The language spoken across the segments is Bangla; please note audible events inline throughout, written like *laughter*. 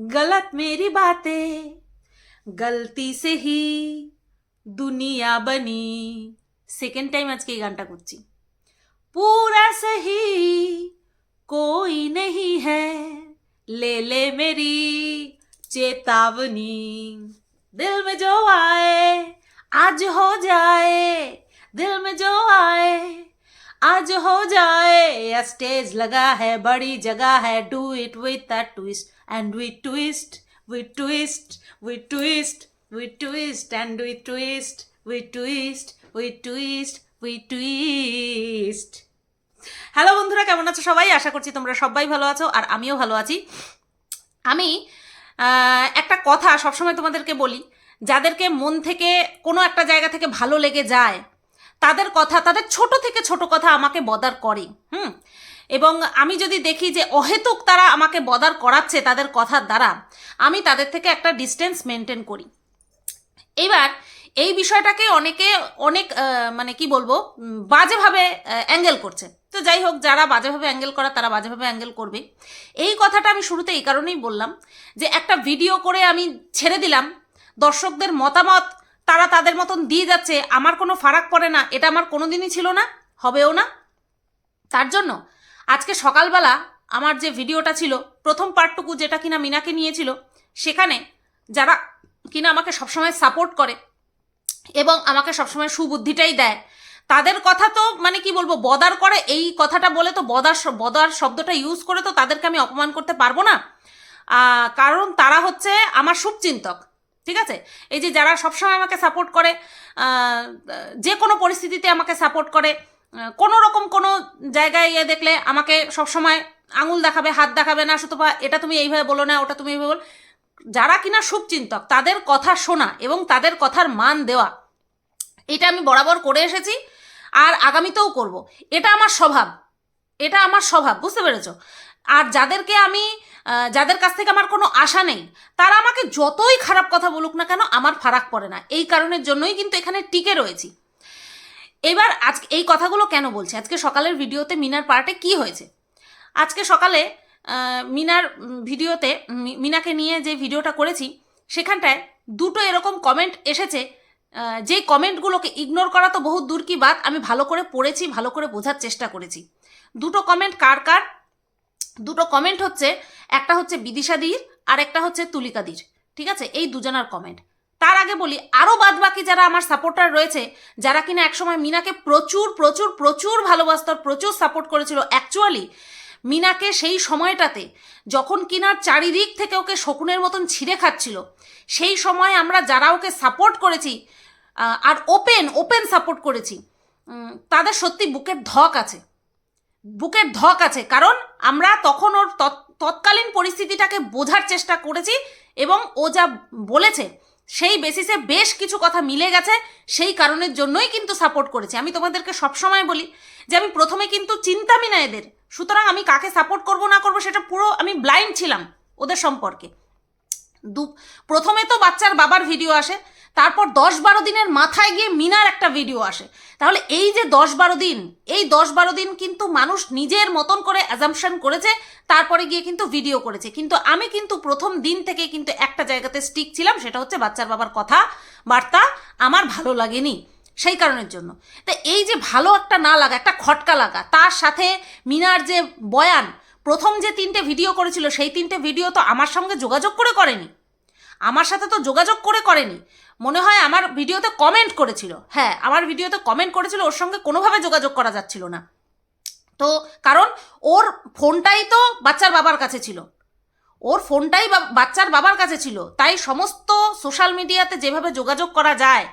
गलत मेरी बातें गलती से ही দুনিয়া বনি সেকেন্ড টাইম আজকে এই গানটা করছি पूरा सही कोई नहीं है ले ले मेरी चेतावनी दिल में जो आए आज हो जाए दिल में जो आए आज हो जाए या स्टेज लगा है बड़ी जगह है do it with a twist and we twist, we twist, we twist, we twist, and we twist, we twist, we twist, we twist. Hello বন্ধুরা কেমন আছো সবাই? আশা করছি তোমরা সবাই ভালো আছো আর আমিও ভালো আছি। আমি একটা কথা সবসময় তোমাদেরকে বলি যাদেরকে মন থেকে কোনো একটা জায়গা থেকে ভালো লেগে যায় তাদের কথা তাদের ছোট থেকে ছোট কথা আমাকে বদার করে হুম? এবং আমি যদি দেখি যে অহেতুক তারা আমাকে বদার করাচ্ছে তাদের কথার দ্বারা, আমি তাদের থেকে একটা ডিস্টেন্স মেনটেন করি। এবার এই বিষয়টাকে অনেকে অনেক মানে কি বলব বাজেভাবে অ্যাঙ্গেল করছে। তো যাই হোক, যারা বাজেভাবে অ্যাঙ্গেল করা, তারা বাজেভাবে অ্যাঙ্গেল করবে। এই কথাটা আমি শুরুতে এই কারণেই বললাম যে একটা ভিডিও করে আমি ছেড়ে দিলাম, দর্শকদের মতামত তারা তাদের মতন দিয়ে যাচ্ছে, আমার কোনো ফারাক পড়ে না, এটা আমার কোনোদিনই ছিল না, হবেও না। তার জন্য আজকে সকালবেলা আমার যে ভিডিওটা ছিল, প্রথম পার্টটুকু যেটা কিনা মিনাকে নিয়েছিল, সেখানে যারা কিনা আমাকে সবসময় সাপোর্ট করে এবং আমাকে সবসময় সুবুদ্ধিটাই দেয়, তাদের কথা তো মানে কি বলব, বদার করে এই কথাটা বলে তো বদার বদার শব্দটা ইউজ করে তো তাদেরকে আমি অপমান করতে পারব না। কারণ তারা হচ্ছে আমার শুভচিন্তক, ঠিক আছে? এই যে যারা সবসময় আমাকে সাপোর্ট করে যে কোনো পরিস্থিতিতে আমাকে সাপোর্ট করে কোনো রকম কোনো জায়গায় ইয়ে দেখলে আমাকে সবসময় আঙুল দেখাবে, হাত দেখাবে, না শুধু এটা তুমি এইভাবে বলো না, ওটা তুমি এইভাবে বলো। যারা কিনা শুভচিন্তক, তাদের কথা শোনা এবং তাদের কথার মান দেওয়া, এটা আমি বরাবর করে এসেছি আর আগামীতেও করব। এটা আমার স্বভাব। এটা আমার স্বভাব, বুঝতে পেরেছ? আর যাদেরকে আমি যাদের কাছ থেকে আমার কোনো আশা নেই, তারা আমাকে যতই খারাপ কথা বলুক না কেন, আমার ফারাক পড়ে না। এই কারণের জন্যই কিন্তু এখানে টিকে রয়েছি। এবার আজকে এই কথাগুলো কেন বলছি? আজকে সকালের ভিডিওতে মিনার পার্টে কি হয়েছে? আজকে সকালে মিনার ভিডিওতে মিনাকে নিয়ে যে ভিডিওটা করেছি, সেখানটায় দুটো এরকম কমেন্ট এসেছে। যেই কমেন্টগুলোকে ইগনোর করা তো বহু দূর কি বাত, আমি ভালো করে পড়েছি, ভালো করে বোঝার চেষ্টা করেছি। দুটো কমেন্ট কার কার? দুটো কমেন্ট হচ্ছে, একটা হচ্ছে বিদিশাদির আর একটা হচ্ছে তুলিকাদির ঠিক আছে? এই দুজনার কমেন্ট তার আগে বলি আরও বাদ বাকি যারা আমার সাপোর্টার রয়েছে, যারা কিনা একসময় মিনাকে প্রচুর প্রচুর প্রচুর ভালোবাসত, প্রচুর সাপোর্ট করেছিল। অ্যাকচুয়ালি মিনাকে সেই সময়টাতে যখন কিনার চারিদিক থেকে ওকে শকুনের মতন ছিঁড়ে খাচ্ছিল, সেই সময় আমরা যারা ওকে সাপোর্ট করেছি আর ওপেন ওপেন সাপোর্ট করেছি তাদের সত্যি বুকের ধক আছে। বুকের ধক আছে, কারণ আমরা তখন ওর তৎ- তৎকালীন পরিস্থিতিটাকে বোঝার চেষ্টা করেছি এবং ও যা বলেছে সেই বেসিসে বেশ কিছু কথা মিলে গেছে, সেই কারণের জন্যই কিন্তু সাপোর্ট করেছি। আমি তোমাদেরকে সবসময় বলি যে আমি প্রথমে কিন্তু চিন্তামি না এদের। সুতরাং আমি কাকে সাপোর্ট করব, না করব সেটা পুরো আমি ব্লাইন্ড ছিলাম ওদের সম্পর্কে। দু, প্রথমে তো বাচ্চার বাবার ভিডিও আসে তারপর দশ বারো দিনের মাথায় গিয়ে মিনার একটা ভিডিও আসে। তাহলে এই যে দশ বারো দিন, এই দশ বারো দিন কিন্তু মানুষ নিজের মতন করে অ্যাজাম্পশন করেছে, তারপরে গিয়ে কিন্তু ভিডিও করেছে। কিন্তু আমি কিন্তু প্রথম দিন থেকে কিন্তু একটা জায়গাতে স্টিক ছিলাম, সেটা হচ্ছে বাচ্চার বাবার কথা, বার্তা আমার ভালো লাগেনি সেই কারণের জন্য। তা এই যে ভালো একটা না লাগা, একটা খটকা লাগা, তার সাথে মিনার যে বয়ান, প্রথম যে তিনটে ভিডিও করেছিল, সেই তিনটে ভিডিও তো আমার সঙ্গে যোগাযোগ করে করেনি। আমার সাথে তো যোগাযোগ করে করেনি। মনে হয় আমার ভিডিওতে কমেন্ট করেছিল। হ্যাঁ আমার ভিডিওতে কমেন্ট করেছিল, ওর সঙ্গে কোনোভাবে যোগাযোগ করা যাচ্ছিল না। তো কারণ ওর ফোনটাই তো বাচ্চার বাবার কাছে ছিল। ওর ফোনটাই বাচ্চার বাবার কাছে ছিল। তাই সমস্ত সোশ্যাল মিডিয়াতে যেভাবে যোগাযোগ করা যায়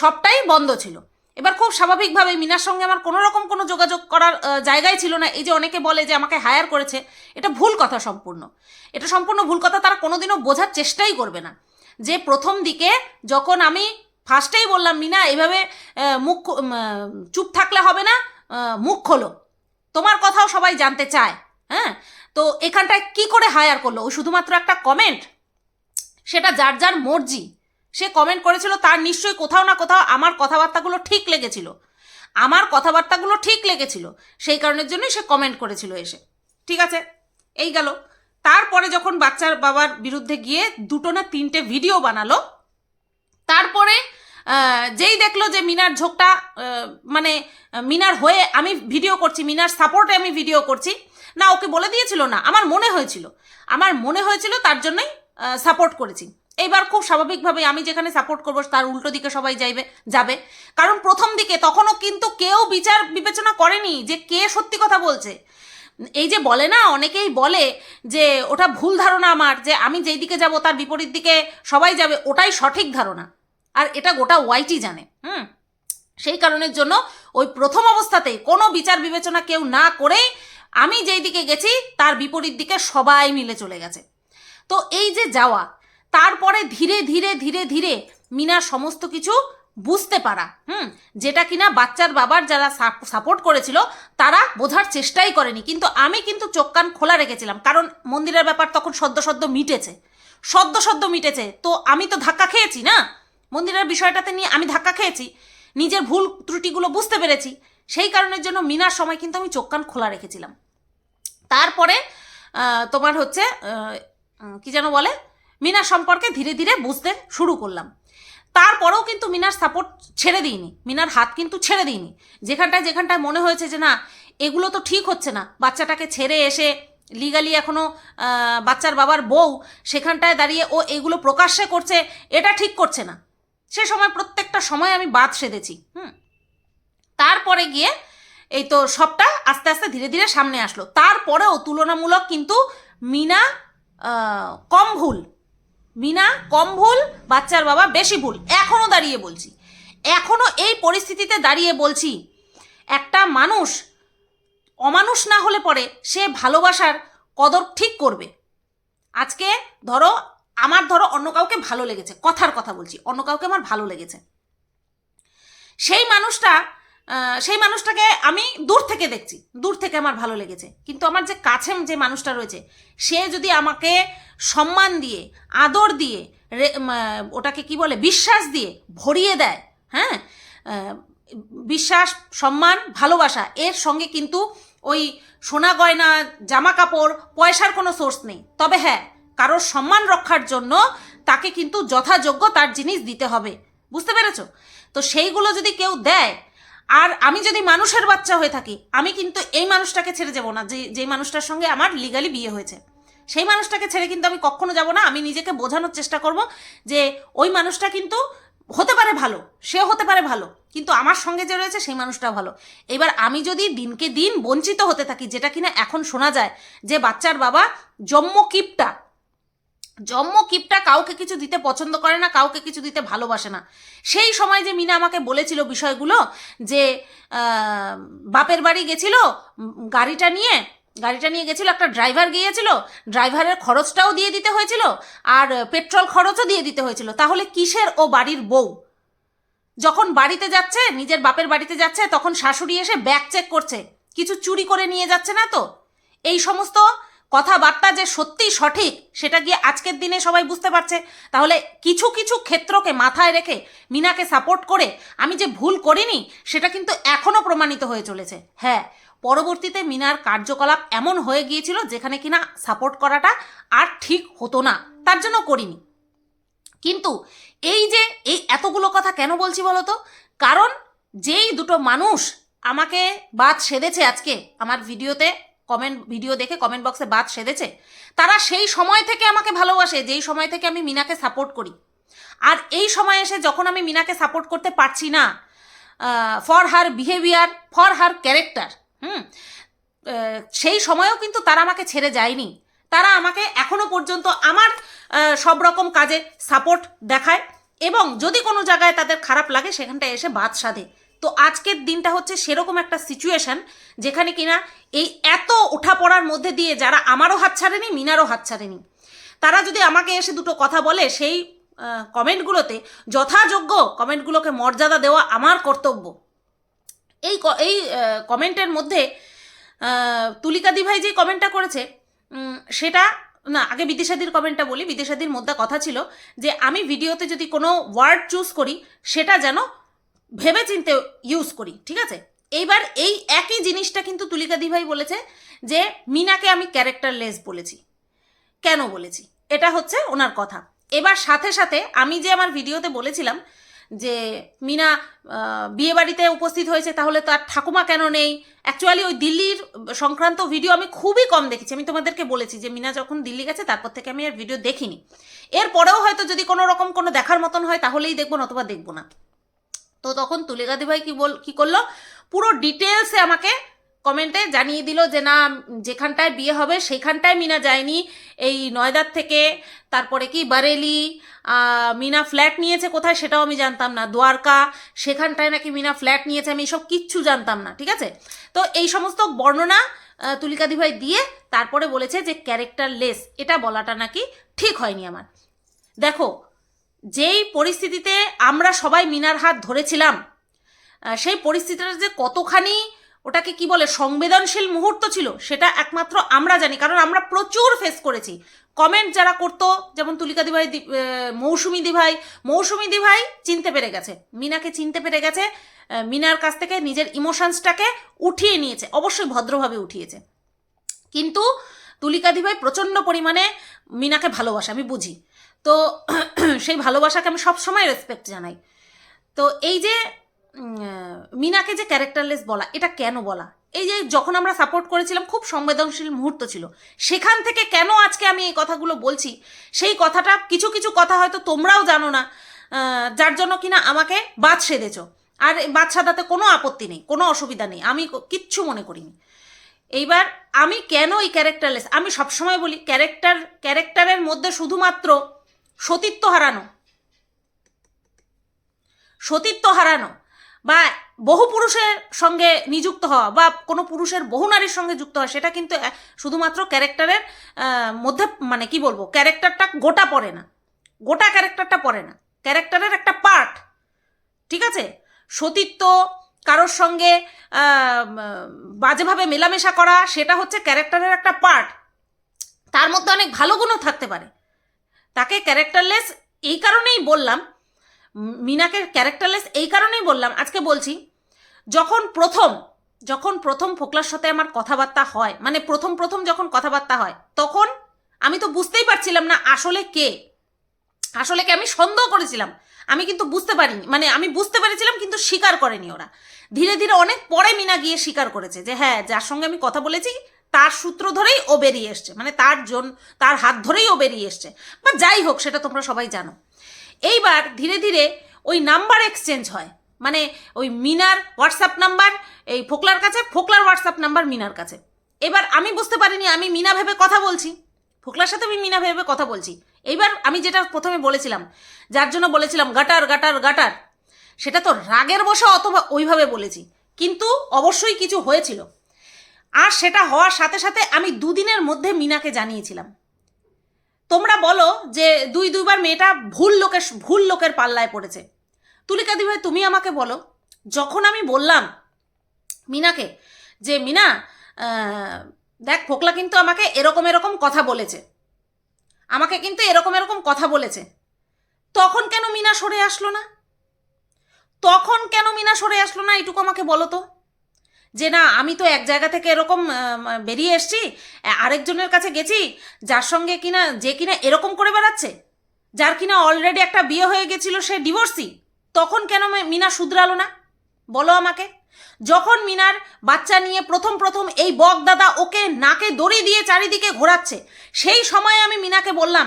সবটাই বন্ধ ছিল। এবার খুব স্বাভাবিকভাবে মিনার সঙ্গে আমার কোনো রকম কোনো যোগাযোগ করার জায়গায় ছিল না। এই যে অনেকে বলে যে আমাকে হায়ার করেছে, এটা ভুল কথা সম্পূর্ণ। এটা সম্পূর্ণ ভুল কথা তারা কোনোদিনও বোঝার চেষ্টাই করবে না। যে প্রথম দিকে যখন আমি ফার্স্টেই বললাম, মিনা, এভাবে মুখ চুপ থাকলে হবে না মুখ খোলো। তোমার কথাও সবাই জানতে চায়। হ্যাঁ? তো এখানটায় কি করে হায়ার করল? ও শুধুমাত্র একটা কমেন্ট সেটা যার যার মর্জি। সে কমেন্ট করেছিল, তার নিশ্চয়ই কোথাও না কোথাও আমার কথাবার্তাগুলো ঠিক লেগেছিল। আমার কথাবার্তাগুলো ঠিক লেগেছিল। সেই কারণের জন্যই সে কমেন্ট করেছিল এসে। ঠিক আছে? এই গেল। তারপরে যখন বাচ্চার বাবার বিরুদ্ধে গিয়ে দুটো না তিনটে ভিডিও বানালো, তারপরে যেই দেখল যে মিনার ঝোঁকটা মানে মিনার হয়ে আমি ভিডিও করছি, মিনার সাপোর্টে আমি ভিডিও করছি, না, ওকে বলে দিয়েছিল না, আমার মনে হয়েছিল। আমার মনে হয়েছিল তার জন্যই সাপোর্ট করেছি। এইবার খুব স্বাভাবিকভাবে আমি যেখানে সাপোর্ট করব, তার উল্টো দিকে সবাই যাইবে, যাবে। কারণ প্রথম দিকে তখনও কিন্তু কেউ বিচার বিবেচনা করেনি যে কে সত্যি কথা বলছে। এই যে বলে না, অনেকেই বলে যে ওটা ভুল ধারণা আমার, যে আমি যেই দিকে যাব তার বিপরীত দিকে সবাই যাবে, ওটাই সঠিক ধারণা। আর এটা গোটা ওয়াইটি জানে, হুম? সেই কারণের জন্য ওই প্রথম অবস্থাতেই কোনো বিচার বিবেচনা কেউ না করেই আমি যেই দিকে গেছি, তার বিপরীত দিকে সবাই মিলে চলে গেছে। তো এই যে যাওয়া, তারপরে ধীরে ধীরে ধীরে ধীরে মিনার সমস্ত কিছু বুঝতে পারা, হুম, যেটা কিনা বাচ্চার বাবার যারা সাপোর্ট করেছিল, তারা বোঝার চেষ্টাই করেনি। কিন্তু আমি কিন্তু চোখ কান খোলা রেখেছিলাম, কারণ মন্দিরের ব্যাপার তখন সদ্য সদ্য মিটেছে। সদ্য সদ্য মিটেছে, তো আমি তো ধাক্কা খেয়েছি না? মন্দিরের বিষয়টাতে নিয়ে আমি ধাক্কা খেয়েছি, নিজের ভুল ত্রুটিগুলো বুঝতে পেরেছি, সেই কারণের জন্য মিনার সময় কিন্তু আমি চোখ কান খোলা রেখেছিলাম। তারপরে তোমার হচ্ছে কি যেন বলে, মিনার সম্পর্কে ধীরে ধীরে বুঝতে শুরু করলাম। তারপরেও কিন্তু মিনার সাপোর্ট ছেড়ে দিইনি। মিনার হাত কিন্তু ছেড়ে দিইনি। যেখানটায় যেখানটায় মনে হয়েছে যে না, এগুলো তো ঠিক হচ্ছে না। বাচ্চাটাকে ছেড়ে এসে লিগালি এখনও বাচ্চার বাবার বউ, সেখানটায় দাঁড়িয়ে ও এগুলো প্রকাশ্যে করছে, এটা ঠিক করছে না। সে সময় প্রত্যেকটা সময় আমি বাদ সেধেছি, হুম। তারপরে গিয়ে এই তো সবটা আস্তে আস্তে ধীরে ধীরে সামনে আসলো। তারপরেও তুলনামূলক কিন্তু মিনা কম ভুল। মিনা কম ভুল, বাচ্চার বাবা বেশি ভুল। এখনও দাঁড়িয়ে বলছি। এখনও এই পরিস্থিতিতে দাঁড়িয়ে বলছি, একটা মানুষ অমানুষ না হলে পরে সে ভালোবাসার কদর ঠিক করবে। আজকে ধরো, আমার ধরো অন্য কাউকে ভালো লেগেছে, কথার কথা বলছি, অন্য কাউকে আমার ভালো লেগেছে। সেই মানুষটা সেই মানুষটাকে আমি দূর থেকে দেখছি, দূর থেকে আমার ভালো লেগেছে। কিন্তু আমার যে কাছে যে মানুষটা রয়েছে, সে যদি আমাকে সম্মান দিয়ে, আদর দিয়ে ওটাকে কি বলে, বিশ্বাস দিয়ে ভরিয়ে দেয় হ্যাঁ? বিশ্বাস, সম্মান, ভালোবাসা, এর সঙ্গে কিন্তু ওই সোনা গয়না, জামা কাপড়, পয়সার কোনো সোর্স নেই। তবে হ্যাঁ কারোর সম্মান রক্ষার জন্য তাকে কিন্তু যথাযোগ্য তার জিনিস দিতে হবে। বুঝতে পেরেছ? তো সেইগুলো যদি কেউ দেয় আর আমি যদি মানুষের বাচ্চা হয়ে থাকি, আমি কিন্তু এই মানুষটাকে ছেড়ে যাব না, যে যেই মানুষটার সঙ্গে আমার লিগালি বিয়ে হয়েছে। সেই মানুষটাকে ছেড়ে কিন্তু আমি কখনো যাব না, আমি নিজেকে বোঝানোর চেষ্টা করব যে ওই মানুষটা কিন্তু হতে পারে ভালো সে হতে পারে ভালো, কিন্তু আমার সঙ্গে যে রয়েছে সেই মানুষটা ভালো। এবার আমি যদি দিনকে দিন বঞ্চিত হতে থাকি, যেটা কিনা এখন শোনা যায় যে বাচ্চার বাবা জম্ম কিপটা জম্ম কিপটা কাউকে কিছু দিতে পছন্দ করে না, কাউকে কিছু দিতে ভালোবাসে না। সেই সময় যে মিনা আমাকে বলেছিল বিষয়গুলো যে বাপের বাড়ি গেছিল গাড়িটা নিয়ে গাড়িটা নিয়ে গেছিল, একটা ড্রাইভার গিয়েছিল, ড্রাইভারের খরচটাও দিয়ে দিতে হয়েছিল আর পেট্রোল খরচও দিয়ে দিতে হয়েছিল। তাহলে কিসের ও বাড়ির বউ? যখন বাড়িতে যাচ্ছে, নিজের বাপের বাড়িতে যাচ্ছে, তখন শাশুড়ি এসে ব্যাগ চেক করছে। কিছু চুরি করে নিয়ে যাচ্ছে না তো? এই সমস্ত কথাবার্তা যে সত্যিই সঠিক, সেটা গিয়ে আজকের দিনে সবাই বুঝতে পারছে? তাহলে কিছু কিছু ক্ষেত্রকে মাথায় রেখে মিনাকে সাপোর্ট করে আমি যে ভুল করিনি, সেটা কিন্তু এখনও প্রমাণিত হয়ে চলেছে। হ্যাঁ পরবর্তীতে মিনার কার্যকলাপ এমন হয়ে গিয়েছিল যেখানে কিনা সাপোর্ট করাটা আর ঠিক হতো না, তার জন্য করিনি। কিন্তু এই যে এই এতগুলো কথা কেন বলছি বলো তো কারণ যেই দুটো মানুষ আমাকে বাদ সেধেছে আজকে আমার ভিডিওতে কমেন্ট ভিডিও দেখে কমেন্ট বক্সে বাদ সেধেছে। তারা সেই সময় থেকে আমাকে ভালোবাসে, যেই সময় থেকে আমি মিনাকে সাপোর্ট করি। আর এই সময় এসে যখন আমি মিনাকে সাপোর্ট করতে পারছি না for her behaviour for her character hmm সেই সময়েও কিন্তু তারা আমাকে ছেড়ে যায়নি। তারা আমাকে এখনও পর্যন্ত আমার সব রকম কাজে সাপোর্ট দেখায় এবং যদি কোনো জায়গায় তাদের খারাপ লাগে, সেখানটায় এসে বাদ সাধে। তো আজকের দিনটা হচ্ছে সেরকম একটা সিচুয়েশন যেখানে কিনা এই এত ওঠাপড়ার মধ্যে দিয়ে যারা আমারও হাত ছাড়েনি মিনারও হাত ছাড়েনি তারা যদি আমাকে এসে দুটো কথা বলে সেই কমেন্টগুলোতে যথাযোগ্য কমেন্টগুলোকে মর্যাদা দেওয়া আমার কর্তব্য। এই এই কমেন্টের মধ্যে আহ, তুলিকা দিভাই যে কমেন্টটা করেছে সেটা না আগে বিদেশাদির কমেন্টটা বলি বিদেশাদির মধ্যে কথা ছিল যে আমি ভিডিওতে যদি কোনো ওয়ার্ড চুজ করি সেটা যেন ভেবে চিনতে ইউজ করি, ঠিক আছে? এইবার এই একই জিনিসটা কিন্তু তুলিকা দিভাই বলেছে যে, মিনাকে আমি ক্যারেক্টারলেস বলেছি। কেন বলেছি? এটা হচ্ছে ওনার কথা। এবার সাথে সাথে আমি যে আমার ভিডিওতে বলেছিলাম যে, মিনা বিয়ে বাড়িতে উপস্থিত হয়েছে, তাহলে তার ঠাকুমা কেন নেই? অ্যাকচুয়ালি ওই দিল্লির সংক্রান্ত ভিডিও আমি খুবই কম দেখেছি। আমি তোমাদেরকে বলেছি যে, মিনা যখন দিল্লি গেছে, তারপর থেকে আমি আর ভিডিও দেখিনি। এরপরেও হয়তো যদি কোনো রকম কোনো দেখার মতন হয়, তাহলেই দেখব, নতুবা দেখব না। তো তখন তুলিকাদি ভাই কি বল, কি করল? পুরো ডিটেলসে আমাকে কমেন্টে জানিয়ে দিল যে, না, যেখানটায় বিয়ে হবে সেখানটায় মিনা যায়নি। এই নয়দার থেকে তারপরে কি বারেলি মিনা ফ্ল্যাট নিয়েছে কোথায় সেটাও আমি জানতাম না। দ্বারকা, সেখানটায় নাকি মিনা ফ্ল্যাট নিয়েছে আমি এসব কিচ্ছু জানতাম না। ঠিক আছে? তো এই সমস্ত বর্ণনা তুলিকাদি ভাই দিয়ে তারপরে বলেছে যে ক্যারেক্টার লেস এটা বলাটা নাকি ঠিক হয়নি আমার। দেখো যেই পরিস্থিতিতে আমরা সবাই মিনার হাত ধরেছিলাম সেই পরিস্থিতিটা যে কতখানি ওটাকে কি বলে সংবেদনশীল মুহূর্ত ছিল, সেটা একমাত্র আমরা জানি, কারণ আমরা প্রচুর ফেস করেছি। কমেন্ট যারা করতো, যেমন তুলিকা দিভাই মৌসুমী দিভাই মৌসুমী দিভাই চিনতে পেরে গেছে, মিনাকে চিনতে পেরে গেছে মিনার কাছ থেকে নিজের ইমোশনসটাকে উঠিয়ে নিয়েছে, অবশ্যই ভদ্রভাবে উঠিয়েছে। কিন্তু তুলিকা দিভাই প্রচণ্ড পরিমাণে মিনাকে ভালোবাসে, আমি বুঝি। তো *clears throat* সেই ভালোবাসাকে আমি সবসময় রেসপেক্ট জানাই। তো এই যে মিনাকে যে ক্যারেক্টারলেস বলা, এটা কেন বলা? এই যে যখন আমরা সাপোর্ট করেছিলাম, খুব সংবেদনশীল মুহূর্ত ছিল। সেখান থেকে কেন আজকে আমি এই কথাগুলো বলছি? সেই কথাটা কিছু কিছু কথা হয়তো তোমরাও জানো না যার জন্য কিনা আমাকে বাদ সেধেছ। আর বাদ সাদাতে কোনো আপত্তি নেই, কোনো অসুবিধা নেই। আমি কিচ্ছু মনে করিনি। এইবার আমি কেন এই ক্যারেক্টারলেস আমি সবসময় বলি ক্যারেক্টার ক্যারেক্টারের মধ্যে শুধুমাত্র সতীত্ব হারানো। সতীত্ব হারানো বা বহু পুরুষের সঙ্গে নিযুক্ত হওয়া বা কোনো পুরুষের বহু নারীর সঙ্গে যুক্ত হওয়া, সেটা কিন্তু শুধুমাত্র ক্যারেক্টারের মধ্যে মানে কি বলব, ক্যারেক্টারটা গোটা পড়ে না। গোটা ক্যারেক্টারটা পড়ে না। ক্যারেক্টারের একটা পার্ট, ঠিক আছে? সতীত্ব কারোর সঙ্গে বাজেভাবে মেলামেশা করা, সেটা হচ্ছে ক্যারেক্টারের একটা পার্ট। তার মধ্যে অনেক ভালো গুণও থাকতে পারে। তাকে ক্যারেক্টারলেস এই কারণেই বললাম, মিনাকে ক্যারেক্টারলেস এই কারণেই বললাম, আজকে বলছি, যখন প্রথম যখন প্রথম ফোকলার সাথে আমার কথাবার্তা হয় মানে প্রথম প্রথম যখন কথাবার্তা হয়, তখন আমি তো বুঝতেই পারছিলাম না আসলে কে। আসলে কে আমি সন্দেহ করেছিলাম। আমি কিন্তু বুঝতে পারিনি মানে আমি বুঝতে পেরেছিলাম কিন্তু স্বীকার করেনি ওরা। ধীরে ধীরে অনেক পরে মিনা গিয়ে স্বীকার করেছে যে হ্যাঁ যার সঙ্গে আমি কথা বলেছি তার সূত্র ধরেই ও বেরিয়ে এসছে মানে তার জন, তার হাত ধরেই ও বেরিয়ে এসছে। বা যাই হোক, সেটা তোমরা সবাই জানো। এইবার ধীরে ধীরে ওই নাম্বার এক্সচেঞ্জ হয়। মানে ওই মিনার হোয়াটসঅ্যাপ নাম্বার, এই ফোকলার কাছে, ফোকলার হোয়াটসঅ্যাপ নাম্বার মিনার কাছে। এবার আমি বুঝতে পারিনি, আমি মিনা ভেবে কথা বলছি। ফোকলার সাথে আমি মিনা ভেবে কথা বলছি। এইবার আমি যেটা প্রথমে বলেছিলাম, যার জন্য বলেছিলাম গাটার গাটার গাটার, সেটা তো রাগের বসে অথবা ওইভাবে বলেছি। কিন্তু অবশ্যই কিছু হয়েছিল। আর সেটা হওয়ার সাথে সাথে আমি দুদিনের মধ্যে মিনাকে জানিয়েছিলাম। তোমরা বলো যে দুই দুইবার মেয়েটা ভুল লোকের ভুল লোকের পাল্লায় পড়েছে। তুলিকা দিভাই তুমি আমাকে বলো, যখন আমি বললাম মিনাকে যে, মিনা দেখ, ফোকলা কিন্তু আমাকে এরকম এরকম কথা বলেছে। আমাকে কিন্তু এরকম এরকম কথা বলেছে। তখন কেন মিনা সরে আসলো না? তখন কেন মিনা সরে আসলো না? এটুকু আমাকে বলো তো। যে না, আমি তো এক জায়গা থেকে এরকম বেরিয়ে এসছি আরেকজনের কাছে গেছি, যার সঙ্গে কিনা, যে কিনা এরকম করে বেড়াচ্ছে, যার কিনা অলরেডি একটা বিয়ে হয়ে গেছিল, সে ডিভোর্সি তখন কেন মিনা শুধরালো না? বলো আমাকে। যখন মিনার বাচ্চা নিয়ে প্রথম প্রথম এই বক দাদা ওকে নাকে দড়ি দিয়ে চারিদিকে ঘোরাচ্ছে, সেই সময় আমি মিনাকে বললাম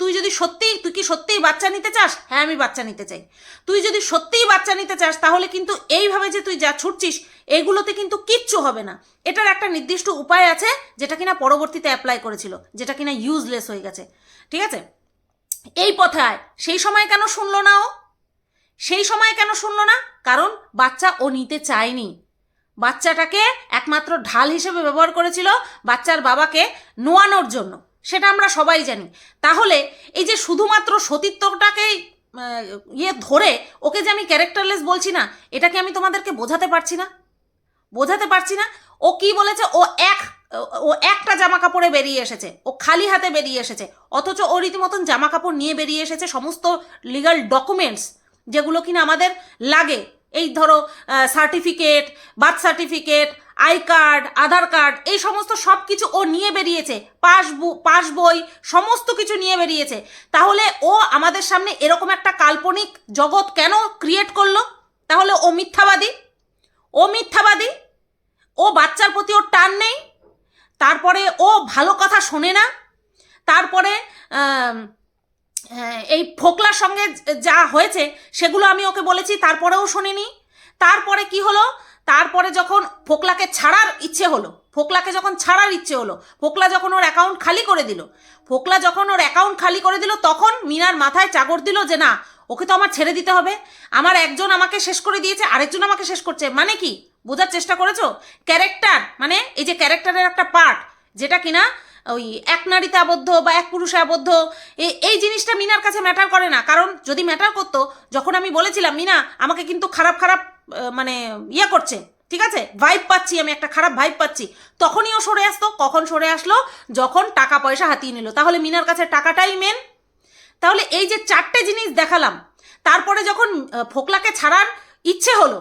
তুই যদি সত্যিই, তুই কি সত্যিই বাচ্চা নিতে চাস? হ্যাঁ আমি বাচ্চা নিতে চাই। তুই যদি সত্যিই বাচ্চা নিতে চাস, তাহলে কিন্তু এইভাবে যে তুই যা ছুটছিস, এগুলোতে কিন্তু কিচ্ছু হবে না। এটার একটা নির্দিষ্ট উপায় আছে, যেটা কিনা পরবর্তীতে অ্যাপ্লাই করেছিল, যেটা কিনা ইউজলেস হয়ে গেছে। ঠিক আছে? এই পথে আয় সেই সময় কেন শুনলো না ও? সেই সময় কেন শুনল না? কারণ বাচ্চা ও নিতে চায়নি। বাচ্চাটাকে একমাত্র ঢাল হিসেবে ব্যবহার করেছিল বাচ্চার বাবাকে নোয়ানোর জন্য। সেটা আমরা সবাই জানি। তাহলে এই যে শুধুমাত্র সতীত্বটাকেই ইয়ে ধরে ওকে যে আমি ক্যারেক্টারলেস বলছি না, এটাকে আমি তোমাদেরকে বোঝাতে পারছি না? বোঝাতে পারছি না? ও কি বলেছে? ও এক, ও একটা জামা কাপড়ে বেরিয়ে এসেছে। ও খালি হাতে বেরিয়ে এসেছে। অথচ ও রীতিমতন জামা কাপড় নিয়ে বেরিয়ে এসেছে। সমস্ত লিগাল ডকুমেন্টস যেগুলো কিনা আমাদের লাগে। এই ধরো certificate birth certificate I card Aadhaar card এই সমস্ত সব কিছু ও নিয়ে বেরিয়েছে। পাস পাস বই, সমস্ত কিছু নিয়ে বেরিয়েছে। তাহলে ও আমাদের সামনে এরকম একটা কাল্পনিক জগৎ কেন ক্রিয়েট করল? তাহলে ও মিথ্যাবাদী। ও মিথ্যাবাদী। ও বাচ্চার প্রতি ওর টান নেই। তারপরে ও ভালো কথা শোনে না। তারপরে এই ফোকলার সঙ্গে যা হয়েছে, সেগুলো আমি ওকে বলেছি, তারপরেও শুনিনি। তারপরে কি হলো? তারপরে যখন ফোকলাকে ছাড়ার ইচ্ছে হলো, ফোকলাকে যখন ছাড়ার ইচ্ছে হলো, ফোকলা যখন ওর অ্যাকাউন্ট খালি করে দিল, ফোকলা যখন ওর অ্যাকাউন্ট খালি করে দিল, তখন মিনার মাথায় চাগর দিল যে, না, ওকে তো আমার ছেড়ে দিতে হবে। আমার একজন আমাকে শেষ করে দিয়েছে, আরেকজন আমাকে শেষ করছে। মানে কি? বোঝার চেষ্টা করেছ? ক্যারেক্টার মানে এই যে ক্যারেক্টারের একটা পার্ট যেটা কিনা ওই এক নারীতে আবদ্ধ বা এক পুরুষে আবদ্ধ এই জিনিসটা মিনার কাছে ম্যাটার করে না। কারণ যদি ম্যাটার করতো, যখন আমি বলেছিলাম, মিনা, আমাকে কিন্তু খারাপ খারাপ মানে ইয়ে করছে, ঠিক আছে? ভাইব পাচ্ছি আমি, একটা খারাপ ভাইব পাচ্ছি। তখনই ও সরে আসতো। কখন সরে আসলো? যখন টাকা পয়সা হাতিয়ে নিল। তাহলে মিনার কাছে টাকাটাই মেন তাহলে এই যে চারটে জিনিস দেখালাম, তারপরে যখন ফোকলাকে ছাড়ার ইচ্ছে হলো,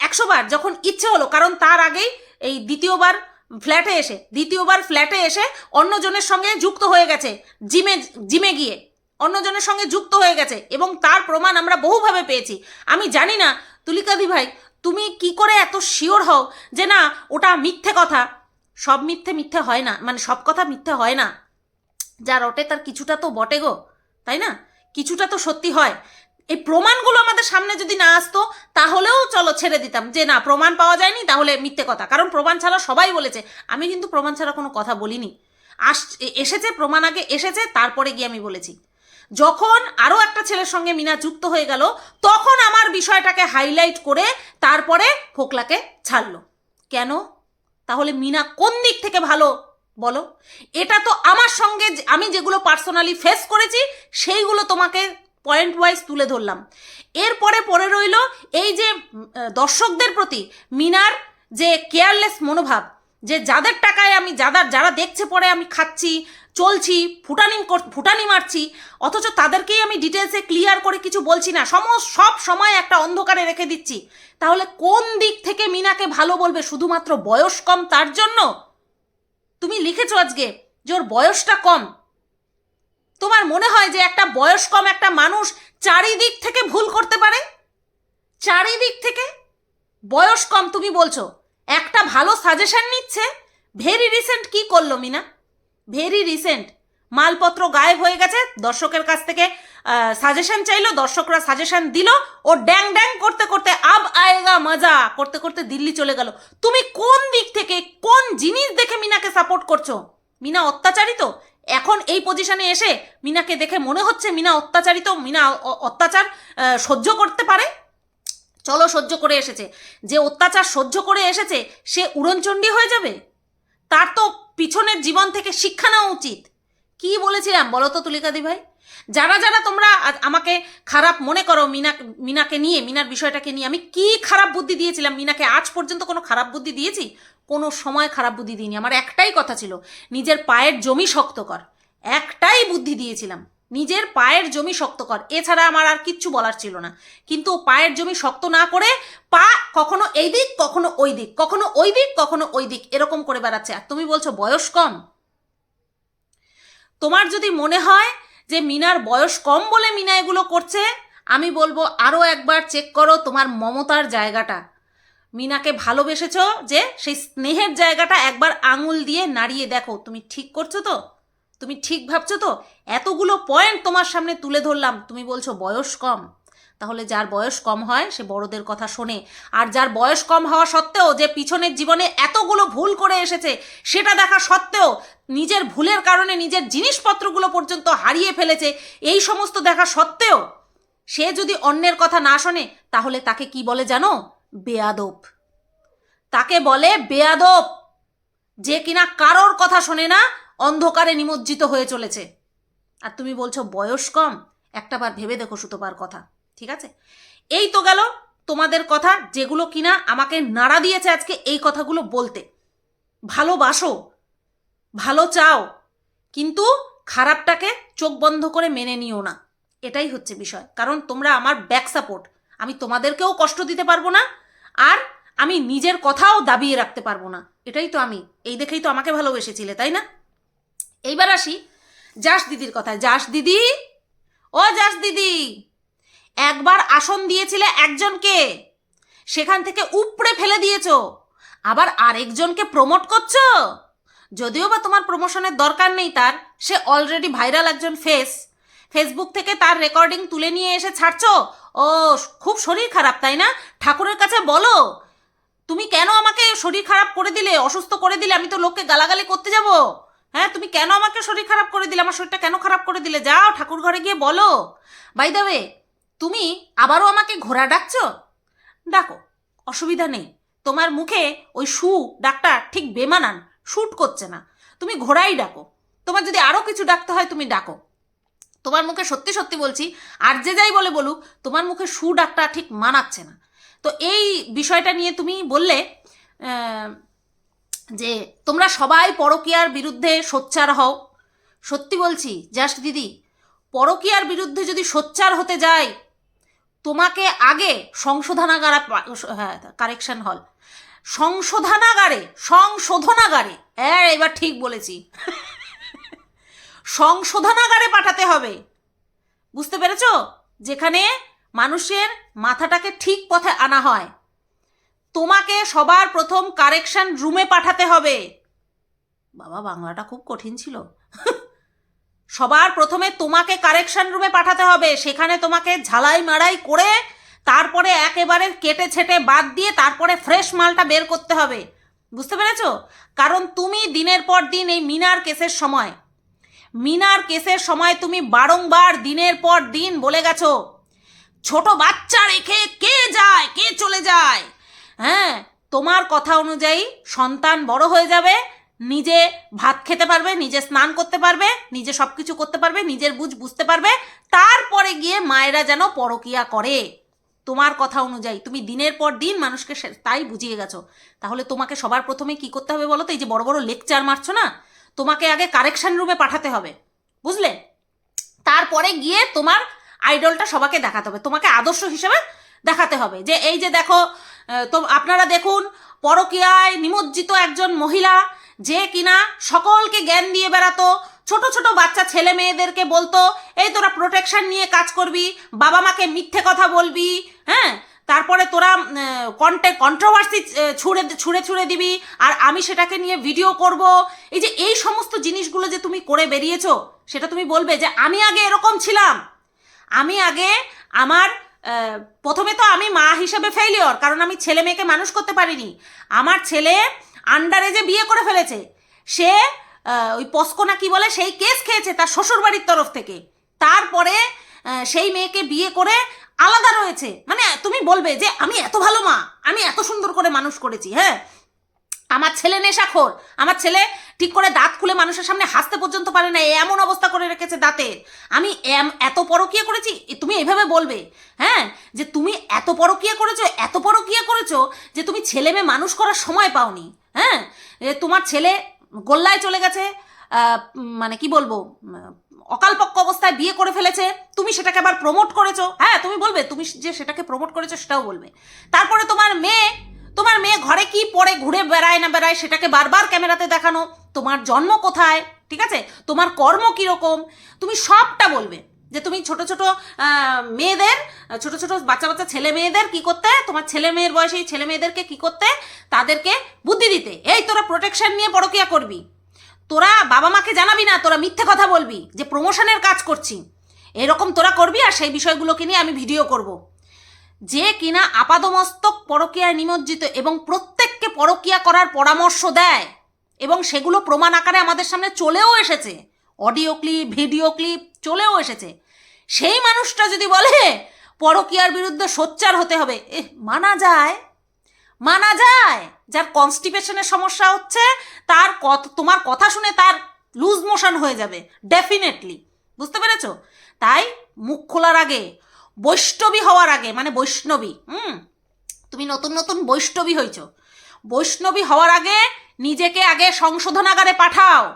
একশো বার, যখন ইচ্ছে হলো, কারণ তার আগেই এই দ্বিতীয়বার ফ্ল্যাটে এসে, দ্বিতীয়বার ফ্ল্যাটে এসে অন্যজনের সঙ্গে যুক্ত হয়ে গেছে জিমে জিমে গিয়ে। অন্যজনের সঙ্গে যুক্ত হয়ে গেছে এবং তার প্রমাণ আমরা বহুভাবে পেয়েছি। আমি জানি না, তুলিকাদি ভাই, তুমি কি করে এত শিওর হও যে না, ওটা মিথ্যে কথা? সব মিথ্যে মিথ্যে হয় না মানে সব কথা মিথ্যে হয় না। যা রটে তার কিছুটা তো বটে গো, তাই না? কিছুটা তো সত্যি হয়। এই প্রমাণগুলো আমাদের সামনে যদি না আসতো, তাহলেও চলো ছেড়ে দিতাম। যে না, প্রমাণ পাওয়া যায়নি, তাহলে মিথ্যে কথা। কারণ প্রমাণ ছাড়া সবাই বলেছে। আমি কিন্তু প্রমাণ ছাড়া কোনো কথা বলিনি। আস এসেছে, প্রমাণ আগে এসেছে, তারপরে গিয়ে আমি বলেছি। যখন আরও একটা ছেলের সঙ্গে মিনা যুক্ত হয়ে গেল, তখন আমার বিষয়টাকে হাইলাইট করে তারপরে ফোকলাকে ছাড়লো। কেন? তাহলে মিনা কোন দিক থেকে ভালো, বলো? এটা তো আমার সঙ্গে আমি যেগুলো পার্সোনালি ফেস করেছি, সেইগুলো তোমাকে পয়েন্ট ওয়াইজ তুলে ধরলাম। এরপরে পরে রইল এই যে দর্শকদের প্রতি মিনার যে কেয়ারলেস মনোভাব, যে যাদের টাকায় আমি যাদের যারা দেখছে পরে আমি খাচ্ছি, চলছি, ফুটানি ফুটানি মারছি, অথচ তাদেরকেই আমি ডিটেলসে ক্লিয়ার করে কিছু বলছি না সম সব সময় একটা অন্ধকারে রেখে দিচ্ছি। তাহলে কোন দিক থেকে মিনাকে ভালো বলবে? শুধুমাত্র বয়স কম তার জন্য? তুমি লিখেছো আজকে যে ওর বয়সটা কম। তোমার মনে হয় যে একটা বয়স কম একটা মানুষ চারিদিক থেকে ভুল করতে পারে? চারিদিক থেকে? বয়স কম তুমি বলছো, একটা ভালো সাজেশন নিচ্ছে? ভেরি রিসেন্ট কি করল মিনা? ভেরি রিসেন্ট মালপত্র গায়েব হয়ে গেছে, দর্শকের কাছ থেকে সাজেশন চাইলো, দর্শকরা সাজেশন দিল, ও ড্যাং ড্যাং করতে করতে আব আয়েগা মজা করতে করতে দিল্লি চলে গেল। তুমি কোন দিক থেকে কোন জিনিস দেখে মিনাকে সাপোর্ট করছ? মিনা অত্যাচারিত? এখন এই পজিশনে এসে মিনাকে দেখে মনে হচ্ছে মিনা অত্যাচারিত, মিনা অত্যাচার সহ্য করতে পারে? চলো সহ্য করে এসেছে। যে অত্যাচার সহ্য করে এসেছে, সে উড়নচণ্ডী হয়ে যাবে? তার তো পিছনের জীবন থেকে শিক্ষা নেওয়া উচিত। কি বলেছিলাম বলো তো তুলিকাদি ভাই? যারা যারা তোমরা আমাকে খারাপ মনে করো মিনা, মিনাকে নিয়ে, মিনার বিষয়টাকে নিয়ে, আমি কি খারাপ বুদ্ধি দিয়েছিলাম? মিনাকে আজ পর্যন্ত কোনো খারাপ বুদ্ধি দিয়েছি? কোনো সময় খারাপ বুদ্ধি দিইনি। আমার একটাই কথা ছিল, নিজের পায়ের জমি শক্ত কর। একটাই বুদ্ধি দিয়েছিলাম, নিজের পায়ের জমি শক্ত কর। এছাড়া আমার আর কিচ্ছু বলার ছিল না। কিন্তু পায়ের জমি শক্ত না করে পা কখনো এই দিক, কখনো ওই দিক, কখনো ওই দিক, কখনো ওই দিক, এরকম করে বেড়াচ্ছে। আর তুমি বলছো, বয়স কম? তোমার যদি মনে হয় যে মিনার বয়স কম বলে মিনা এগুলো করছে, আমি বলব আরও একবার চেক করো তোমার মমতার জায়গাটা। মিনাকে ভালোবেসেছ যে সেই স্নেহের জায়গাটা একবার আঙুল দিয়ে নাড়িয়ে দেখো। তুমি ঠিক করছ তো? তুমি ঠিক ভাবছ তো? এতগুলো পয়েন্ট তোমার সামনে তুলে ধরলাম। তুমি বলছো বয়স কম। তাহলে যার বয়স কম হয়, সে বড়দের কথা শোনে। আর যার বয়স কম হওয়া সত্ত্বেও যে পিছনের জীবনে এতগুলো ভুল করে এসেছে, সেটা দেখা সত্ত্বেও নিজের ভুলের কারণে নিজের জিনিসপত্রগুলো পর্যন্ত হারিয়ে ফেলেছে, এই সমস্ত দেখা সত্ত্বেও সে যদি অন্যের কথা না শোনে, তাহলে তাকে কি বলে জানো? বেয়াদব। তাকে বলে বেয়াদব, যে কিনা কারোর কথা শোনে না, অন্ধকারে নিমজ্জিত হয়ে চলেছে। আর তুমি বলছো, বয়স কম? একটাবার ভেবে দেখো সুতোপার কথা, ঠিক আছে? এই তো গেল তোমাদের কথা, যেগুলো কিনা আমাকে নাড়া দিয়েছে আজকে এই কথাগুলো বলতে। ভালোবাসো, ভালো চাও, কিন্তু খারাপটাকে চোখ বন্ধ করে মেনে নিও না। এটাই হচ্ছে বিষয়। কারণ তোমরা আমার ব্যাক সাপোর্ট আমি তোমাদেরকেও কষ্ট দিতে পারব না আর আমি নিজের কথাও দাবিয়ে রাখতে পারব না। এটাই তো আমি। এই দেখেই তো আমাকে ভালোবেসেছিলে, তাই না? এইবার আসি যাস দিদির কথায়। যাস দিদি! ও যাস দিদি! একবার আসন দিয়েছিলে একজনকে। সেখান থেকে উপড়ে ফেলে দিয়েছ। আবার আরেকজনকে প্রমোট করছ? যদিও বা তোমার প্রমোশনের দরকার নেই তার, সে অলরেডি ভাইরাল একজন ফেস ফেসবুক থেকে তার রেকর্ডিং তুলে নিয়ে এসে ছাড়ছো? ও, খুব শরীর খারাপ, তাই না? ঠাকুরের কাছে বলো। তুমি কেন আমাকে শরীর খারাপ করে দিলে? অসুস্থ করে দিলে? আমি তো লোককে গালাগালি করতে যাব। হ্যাঁ তুমি কেন আমাকে শরীর খারাপ করে দিলে? আমার শরীরটা কেন খারাপ করে দিলে? যাও, ঠাকুর ঘরে গিয়ে বলো। বাই দ্য ওয়ে তুমি আবারও আমাকে ঘোড়া ডাকছো? ডাকো অসুবিধা নেই। তোমার মুখে ওই সু ডাকটা ঠিক বেমানান। শ্যুট করছে না। তুমি ঘোড়াই ডাকো। তোমার যদি আরও কিছু ডাকতে হয়, তুমি ডাকো। তোমার মুখে সত্যি সত্যি বলছি, আর যে যাই বলে বলুক, তোমার মুখে সু ডাকটা ঠিক মানাচ্ছে না। তো এই বিষয়টা নিয়ে তুমি বললে যে তোমরা সবাই পরকীয়ার বিরুদ্ধে সোচ্চার হও। সত্যি বলছি, জাস্ট দিদি, পরকীয়ার বিরুদ্ধে যদি সোচ্চার হতে যায় তোমাকে আগে সংশোধনাগারা হ্যাঁ কারেকশন হল। সংশোধনাগারে সংশোধনাগারে হ্যাঁ এবার ঠিক বলেছি। সংশোধনাগারে পাঠাতে হবে। বুঝতে পেরেছ? যেখানে মানুষের মাথাটাকে ঠিক পথে আনা হয়। তোমাকে সবার প্রথম কারেকশন রুমে পাঠাতে হবে। বাবা, বাংলাটা খুব কঠিন ছিল। সবার প্রথমে তোমাকে কারেকশন রুমে পাঠাতে হবে। সেখানে তোমাকে ঝালাই মারাই করে তারপরে একেবারে কেটে ছেটে বাদ দিয়ে তারপরে ফ্রেশ মালটা বের করতে হবে। বুঝতে পেরেছ? কারণ তুমি দিনের পর দিন এই মিনার কেসের সময় মিনার কেসের সময় তুমি বারংবার দিনের পর দিন বলে গেছো, ছোট বাচ্চা রেখে কে যায়, কে চলে যায়? হ্যাঁ তোমার কথা অনুযায়ী সন্তান বড় হয়ে যাবে, নিজে ভাত খেতে পারবে, নিজে স্নান করতে পারবে, নিজে সব কিছু করতে পারবে, নিজের বুঝ বুঝতে পারবে, তারপরে গিয়ে মায়েরা যেন পরকিয়া করে। তোমার কথা অনুযায়ী তুমি দিনের পর দিন মানুষকে তাই বুঝিয়ে গেছো। তাহলে তোমাকে সবার প্রথমে কি করতে হবে বলো তো? এই যে বড় বড় লেকচার মারছো না? তোমাকে আগে কারেকশন রুমে পাঠাতে হবে। বুঝলে? তারপরে গিয়ে তোমার আইডলটা সবাইকে দেখাতে হবে। তোমাকে আদর্শ হিসেবে দেখাতে হবে। যে এই যে দেখো তো আপনারা দেখুন, পরকীয়ায় নিমজ্জিত একজন মহিলা, যে কিনা সকলকে জ্ঞান দিয়ে বেড়াতো, ছোট ছোট বাচ্চা ছেলে মেয়েদেরকে বলতো, এই তোরা প্রোটেকশন নিয়ে কাজ করবি, বাবা মাকে মিথ্যে কথা বলবি হ্যাঁ? তারপরে তোরা কন্টে কন্ট্রোভার্সি ছুঁড়ে ছুঁড়ে ছুঁড়ে দিবি, আর আমি সেটাকে নিয়ে ভিডিও করব। এই যে এই সমস্ত জিনিসগুলো যে তুমি করে বেরিয়েছো, সেটা তুমি বলবে যে আমি আগে এরকম ছিলাম। আমি আগে আমার প্রথমে তো আমি মা হিসেবে ফেলিওর কারণ আমি ছেলে মেয়েকে মানুষ করতে পারিনি। আমার ছেলে আন্ডারে যে বিয়ে করে ফেলেছে, সে ওই পস্কো না কি বলে, সেই কেস খেয়েছে তার শ্বশুর বাড়ির তরফ থেকে। তারপরে সেই মেয়েকে বিয়ে করে আলাদা রয়েছে। মানে তুমি বলবে যে, আমি এত ভালো মা, আমি এত সুন্দর করে মানুষ করেছি হ্যাঁ? আমার ছেলে নেশাখোর, আমার ছেলে ঠিক করে দাঁত খুলে মানুষের সামনে হাসতে পর্যন্ত পারে না, এমন অবস্থা করে রেখেছে দাঁতের আমি এত পরকিয়া করেছি? তুমি এভাবে বলবে হ্যাঁ? যে তুমি এত পরকিয়া করেছ, এত পরকিয়া করেছ যে তুমি ছেলে মেয়ে মানুষ করার সময় পাওনি হ্যাঁ? তোমার ছেলে গোল্লায় চলে গেছে মানে কি বলব উম, অকালপক্ষ অবস্থায় বিয়ে করে ফেলেছে তুমি সেটাকে আবার প্রমোট করেছ। হ্যাঁ তুমি বলবে তুমি যে সেটাকে প্রমোট করেছ সেটাও বলবে। তারপরে তোমার মেয়ে তোমার মেয়ে ঘরে কি পরে ঘুরে বেড়ায় না বেড়ায় সেটাকে বারবার ক্যামেরাতে দেখানো তোমার জন্ম কোথায় ঠিক আছে? তোমার কর্ম কীরকম? তুমি সবটা বলবে যে তুমি ছোট ছোট মেয়েদের ছোট ছোট বাচ্চা বাচ্চা ছেলে মেয়েদের কি করতে তোমার ছেলে মেয়ের বয়সে ছেলে মেয়েদেরকে কি করতে তাদেরকে বুদ্ধি দিতে। এই তোরা প্রোটেকশন নিয়ে পরকিয়া করবি। তোরা বাবা মাকে জানাবি না, তোরা মিথ্যে কথা বলবি, যে প্রমোশনের কাজ করছি। এরকম তোরা করবি আর সেই বিষয়গুলোকে নিয়ে আমি ভিডিও করব। যে কিনা আপাদমস্তক পরকীয়ায় নিমজ্জিত এবং প্রত্যেককে পরকীয়া করার পরামর্শ দেয় এবং সেগুলো প্রমাণ আকারে আমাদের সামনে চলেও এসেছে। অডিও ক্লিপ, ভিডিও ক্লিপ চলেও এসেছে। সেই মানুষটা যদি বলে, পরকীয়ার বিরুদ্ধে সোচ্চার হতে হবে এ মানা যায়। মানা যায়। যার কনস্টিপেশনের সমস্যা হচ্ছে, তার কত, তোমার কথা শুনে তার লুজ মোশন হয়ে যাবে। ডেফিনেটলি বুঝতে পেরেছ? তাই মুখ খোলার আগে, বৈষ্ণবী হওয়ার আগে মানে বৈষ্ণবী, হুম? তুমি নতুন নতুন বৈষ্ণবী হয়েছ বৈষ্ণবী হওয়ার আগে নিজেকে আগে সংশোধনাগারে পাঠাও।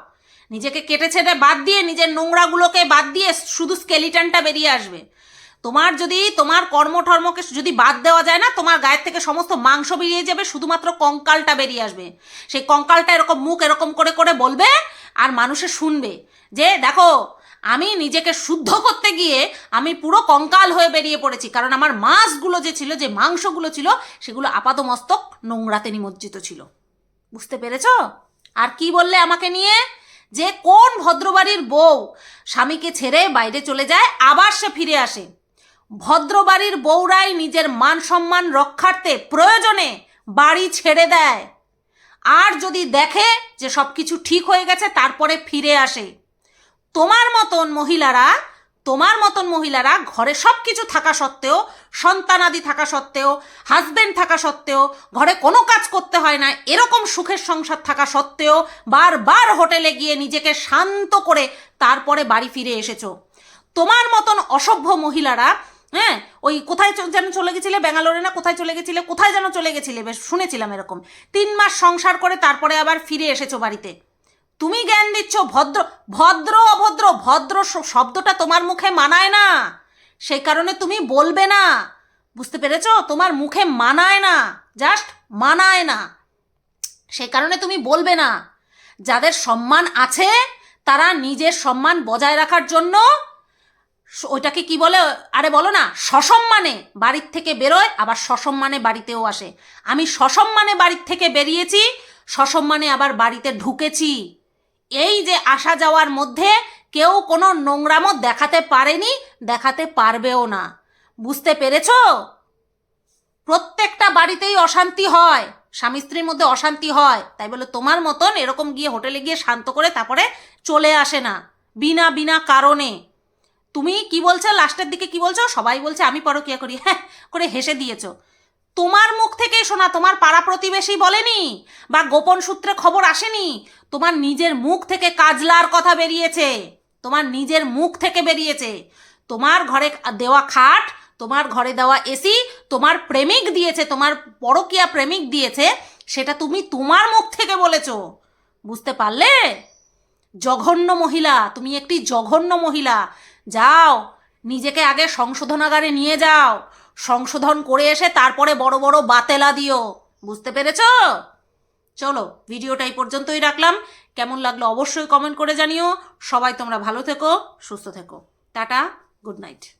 নিজেকে কেটে ছেটে বাদ দিয়ে নিজের নোংরাগুলোকে বাদ দিয়ে শুধু স্কেলিটনটা বেরিয়ে আসবে। তোমার যদি, তোমার কর্মঠর্মকে যদি বাদ দেওয়া যায় না, তোমার গায়ের থেকে সমস্ত মাংস বেরিয়ে যাবে, শুধুমাত্র কঙ্কালটা বেরিয়ে আসবে। সেই কঙ্কালটা এরকম মুখ এরকম করে করে বলবে আর মানুষে শুনবে যে, দেখো, আমি নিজেকে শুদ্ধ করতে গিয়ে আমি পুরো কঙ্কাল হয়ে বেরিয়ে পড়েছি। কারণ আমার মাছগুলো যে ছিল, যে মাংসগুলো ছিল, সেগুলো আপাতমস্তক নোংরাতে নিমজ্জিত ছিল। বুঝতে পেরেছ? আর কি বললে আমাকে নিয়ে? যে কোন ভদ্রবাড়ির বউ স্বামীকে ছেড়ে বাইরে চলে যায়, আবার সে ফিরে আসে। ভদ্রবাড়ির বউরাই নিজের মান সম্মান রক্ষার্থে প্রয়োজনে বাড়ি ছেড়ে দেয়। আর যদি দেখে যে সব কিছু ঠিক হয়ে গেছে, তারপরে ফিরে আসে। তোমার মতন মহিলারা, তোমার মতন মহিলারা ঘরে সব কিছু থাকা সত্ত্বেও, সন্তানাদি থাকা সত্ত্বেও হাজবেন্ড থাকা সত্ত্বেও, ঘরে কোনো কাজ করতে হয় না, এরকম সুখের সংসার থাকা সত্ত্বেও বারবার হোটেলে গিয়ে নিজেকে শান্ত করে তারপরে বাড়ি ফিরে এসেছ। তোমার মতন অসভ্য মহিলারা হ্যাঁ? ওই কোথায় যেন চলে গেছিলে? ব্যাঙ্গালোরে না? কোথায় চলে গেছিলে? কোথায় যেন চলে গেছিলে? বেশ, শুনেছিলাম এরকম। তিন মাস সংসার করে তারপরে আবার ফিরে এসেছ বাড়িতে। তুমি জ্ঞান দিচ্ছ, ভদ্র ভদ্র অভদ্র, ভদ্র শব্দটা তোমার মুখে মানায় না। সেই কারণে তুমি বলবে না। বুঝতে পেরেছ? তোমার মুখে মানায় না। জাস্ট মানায় না। সেই কারণে তুমি বলবে না। যাদের সম্মান আছে, তারা নিজের সম্মান বজায় রাখার জন্য ওইটাকে কি বলে? আরে বলো না, সসম্মানে বাড়ির থেকে বেরোয়, আবার সসম্মানে বাড়িতেও আসে। আমি সসম্মানে বাড়ির থেকে বেরিয়েছি, সসম্মানে আবার বাড়িতে ঢুকেছি। এই যে আসা যাওয়ার মধ্যে কেউ কোনো নোংরামো দেখাতে পারেনি, দেখাতে পারবেও না। বুঝতে পেরেছ? প্রত্যেকটা বাড়িতেই অশান্তি হয়। স্বামী স্ত্রীর মধ্যে অশান্তি হয়। তাই বলে তোমার মতন এরকম গিয়ে হোটেলে গিয়ে শান্ত করে তারপরে চলে আসে না। বিনা বিনা কারণে। তুমি কি বলছো? লাস্টের দিকে কি বলছো? সবাই বলছে, আমি পরকিয়া করি। *laughs* হ্যাঁ করে হেসে দিয়েছ। তোমার মুখ থেকে শোনা, তোমার পাড়া প্রতিবেশী বলেনি? বা গোপন সূত্রে খবর আসেনি? তোমার নিজের মুখ থেকে কাজলার কথা বেরিয়েছে। তোমার নিজের মুখ থেকে বেরিয়েছে। তোমার ঘরে দেওয়া খাট, তোমার ঘরে দেওয়া এসি, তোমার প্রেমিক দিয়েছে, তোমার পরকিয়া প্রেমিক দিয়েছে, সেটা তুমি তোমার মুখ থেকে বলেছ। বুঝতে পারলে? জঘন্য মহিলা, তুমি একটি জঘন্য মহিলা। যাও, নিজেকে আগে সংশোধনাগারে নিয়ে যাও। সংশোধন করে এসে তারপরে বড় বড় বাতেলা দিও। বুঝতে পেরেছ? চলো, ভিডিওটা এই পর্যন্তই রাখলাম। কেমন লাগল অবশ্যই কমেন্ট করে জানিও। সবাই তোমরা ভালো থেকো, সুস্থ থেকো। Tata, good night.